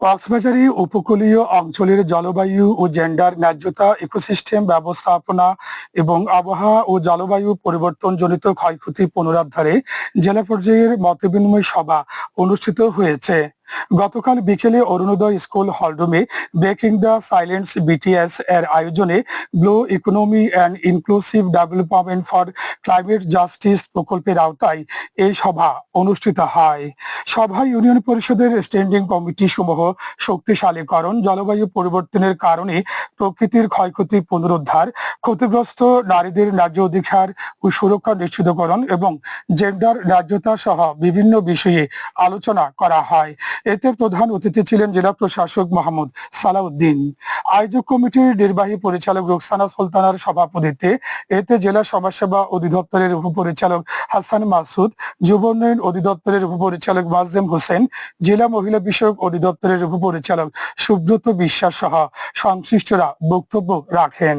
কক্সবাজারে উপকূলীয় অঞ্চলের জলবায়ু ও জেন্ডার ন্যায্যতা, ইকোসিস্টেম ব্যবস্থাপনা এবং আবহাওয়া ও জলবায়ু পরিবর্তন জনিত ক্ষয়ক্ষতি পুনরুদ্ধারে জেলা পর্যায়ের মতবিনিময় সভা অনুষ্ঠিত হয়েছে। গতকাল বিকেলে অরুণোদয় স্কুল হলরুমে ব্রেকিং দ্য সাইলেন্স বিটিএস এর আয়োজনে blue economy and inclusive development for climate justice প্রকল্পের আওতায় এই সভা অনুষ্ঠিত হয়। সভায় ইউনিয়ন পরিষদের স্ট্যান্ডিং কমিটি সমূহ শক্তিশালীকরণ, জলবায়ু পরিবর্তনের কারণে প্রকৃতির ক্ষয়ক্ষতি পুনরুদ্ধার, ক্ষতিগ্রস্ত নারীদের ন্যায্য অধিকার ও সুরক্ষা নিশ্চিতকরণ এবং জেন্ডার ন্যায্যতা সহ বিভিন্ন বিষয়ে আলোচনা করা হয়। এতে প্রধান অতিথি ছিলেন জেলা প্রশাসক মোহাম্মদ সালাউদ্দিন। আয়োজক কমিটির নির্বাহী পরিচালক রোকসানা সুলতানার সভাপতিত্বে এতে জেলা সমাজসেবা অধিদপ্তরের উপপরিচালক হাসান মাসুদ, যুব উন্নয়ন অধিদপ্তরের উপপরিচালক মাজেম হোসেন, জেলা মহিলা বিষয়ক অধিদপ্তরের উপপরিচালক সুব্রত বিশ্বাস সহ সংশ্লিষ্টরা বক্তব্য রাখেন।